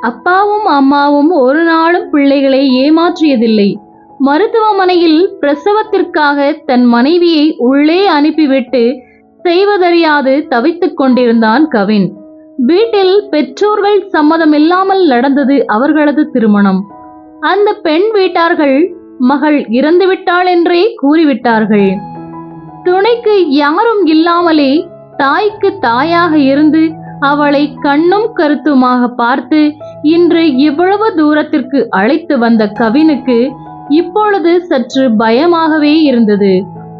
அப்பாவும் அம்மாவும் ஒரு நாளும் பிள்ளைகளை ஏமாற்றியதில்லை. மருத்துவமனையில் பிரசவத்திற்காக தன் மனைவியை உள்ளே அனுப்பிவிட்டு செய்வதறியாது தவித்துக் கொண்டிருந்தான் கவின். வீட்டில் பெற்றோர்கள் சம்மதமில்லாமல் நடந்தது அவர்களது திருமணம். அந்த பெண் வீட்டார்கள் மகள் இறந்துவிட்டாள் என்றே கூறிவிட்டார்கள். துணைக்கு யாரும் இல்லாமலே தாய்க்கு தாயாக இருந்து அவளை கண்ணும் கருத்துமாக பார்த்து இன்று இவ்வளவு தூரத்திற்கு அழைத்து வந்த கவினுக்கு இப்பொழுது சற்று பயமாகவே இருந்தது.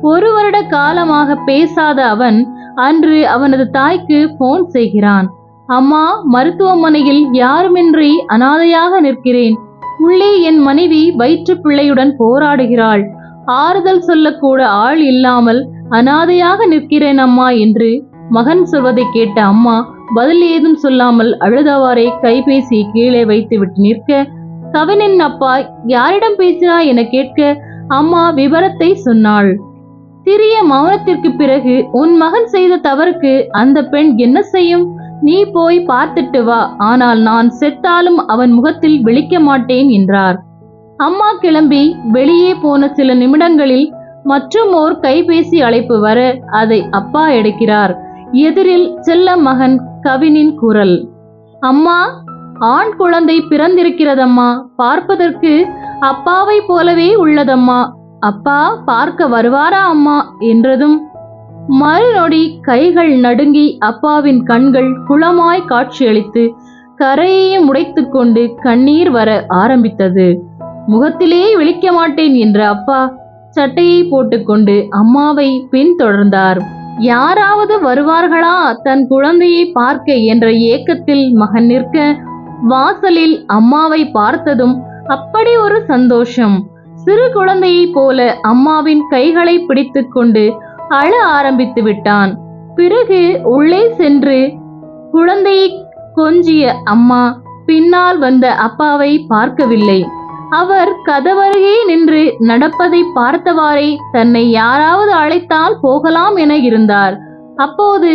ஒரு வருட காலமாக பேசாத அவன் அன்று அவனது தாய்க்கு போன் செய்கிறான். அம்மா மருத்துவமனையில் யாருமின்றி அனாதையாக நிற்கிறேன். உள்ளே என் மனைவி வயிற்று பிள்ளையுடன் போராடுகிறாள். ஆறுதல் சொல்லக்கூட ஆள் இல்லாமல் அனாதையாக நிற்கிறேன் அம்மா என்று மகன் சொல்வதை கேட்ட அம்மா பதில் ஏதும் சொல்லாமல் அழுதவாறே கைபேசி கீழே வைத்துவிட்டு நிற்க கவினின் அப்பா யாரிடம் பேசினாய்? என கேட்க அம்மா விவரத்தை சொன்னாள். சிறிய மௌனத்திற்கு பிறகு உன் மகன் செய்த தவறுக்கு அந்த பெண் என்ன செய்யும்? நீ போய் பார்த்துட்டு வா. ஆனால் நான் செத்தாலும் அவன் முகத்தில் விழிக்க மாட்டேன் என்றார். அம்மா கிளம்பி வெளியே போன சில நிமிடங்களில் மற்றும் ஓர் கைபேசி அழைப்பு வர அதை அப்பா எடுக்கிறார். எதிரில் செல்ல மகன் கவினின் குரல். அம்மா ஆண் குழந்தை பிறந்திருக்கிறதம்மா. பார்ப்பதற்கு அப்பாவை போலவே உள்ளதம்மா. அப்பா பார்க்க வருவாரா அம்மா? என்றதும் மறுநொடி கைகள் நடுங்கி அப்பாவின் கண்கள் குளமாய் காட்சியளித்து கரையையும் உடைத்து கொண்டு கண்ணீர் வர ஆரம்பித்தது. முகத்திலே விழிக்க மாட்டேன் என்ற அப்பா சட்டையை போட்டுக்கொண்டு அம்மாவை பின்தொடர்ந்தார். யாராவது வருவார்களா? தன் குழந்தையை பார்க்க என்ற ஏக்கத்தில் மகன் நிற்க வாசலில் அம்மாவை பார்த்ததும் அப்படி ஒரு சந்தோஷம். சிறு குழந்தையைப் போல அம்மாவின் கைகளை பிடித்துக்கொண்டு அழ ஆரம்பித்து விட்டான். பிறகு உள்ளே சென்று குழந்தையை கொஞ்சிய அம்மா பின்னால் வந்த அப்பாவை பார்க்கவில்லை. அவர் கதவருகே நின்று நடப்பதை பார்த்தவாறே தன்னை யாராவது அழைத்தால் போகலாம் என இருந்தார். அப்போது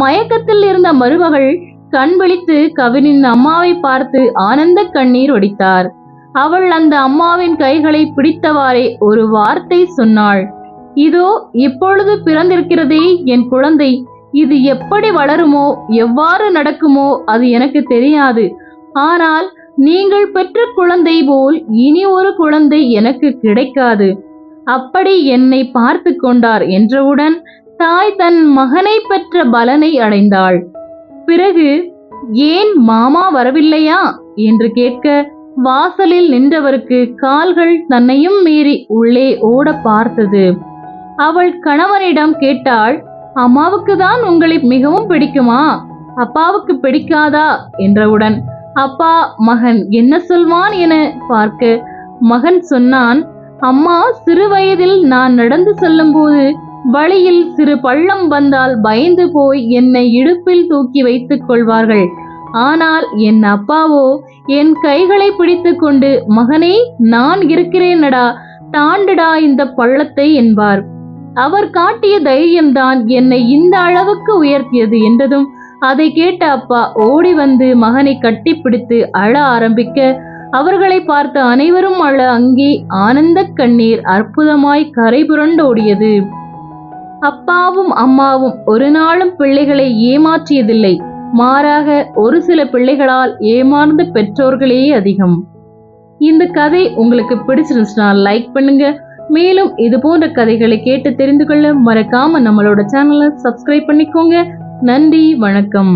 மயக்கத்தில் இருந்த மருமகள் கண் விழித்து கவினின் அம்மாவை பார்த்து ஆனந்த கண்ணீர் ஒடித்தார் அவள் அந்த அம்மாவின் கைகளை பிடித்தவாறே ஒரு வார்த்தை சொன்னாள். இதோ இப்பொழுது பிறந்திருக்கிறதே என் குழந்தை இது எப்படி வளருமோ எவ்வாறு நடக்குமோ அது எனக்கு தெரியாது. ஆனால் நீங்கள் பெற்ற குழந்தை போல் இனி ஒரு குழந்தை எனக்கு கிடைக்காது. அப்படி என்னை பார்த்து கொண்டார் என்றவுடன் தாய் தன் மகனை பெற்ற பலனை அடைந்தாள். பிறகு ஏன் மாமா வரவில்லையா? என்று கேட்க வாசலில் நின்றவருக்கு கால்கள் தன்னையும் மீறி உள்ளே ஓட பார்த்தது. அவள் கணவனிடம் கேட்டாள் அம்மாவுக்கு தான் உங்களை மிகவும் பிடிக்குமா? அப்பாவுக்கு பிடிக்காதா? என்றவுடன் அப்பா மகன் என்ன சொல்வான் என பார்க்க மகன் சொன்னான் அம்மா சிறு வயதில் நான் நடந்து செல்லும்போது வழியில் சிறு பள்ளம் வந்தால் பயந்து போய் என்னை இடுப்பில் தூக்கி வைத்துக் கொள்வார்கள். ஆனால் என் அப்பாவோ என் கைகளை பிடித்துக்கொண்டு மகனே நான் இருக்கிறேனடா தாண்டுடா இந்த பள்ளத்தை என்பார். அவர் காட்டிய தைரியம்தான் என்னை இந்த அளவுக்கு உயர்த்தியது என்றதும் அதை கேட்ட அப்பா ஓடி வந்து மகனை கட்டிப்பிடித்து அழ ஆரம்பிக்க அவர்களை பார்த்த அனைவரும் அழ அங்கே ஆனந்த கண்ணீர் அற்புதமாய் கரை புரண்டோடியது. அப்பாவும் அம்மாவும் ஒரு நாளும் பிள்ளைகளை ஏமாற்றியதில்லை. மாறாக ஒரு சில பிள்ளைகளால் ஏமாந்த பெற்றோர்களே அதிகம். இந்த கதை உங்களுக்கு பிடிச்சிருந்துச்சுன்னா லைக் பண்ணுங்க. மேலும் இது போன்ற கதைகளை கேட்டு தெரிந்து கொள்ள மறக்காம நம்மளோட சேனலை சப்ஸ்கிரைப் பண்ணிக்கோங்க. நன்றி வணக்கம்.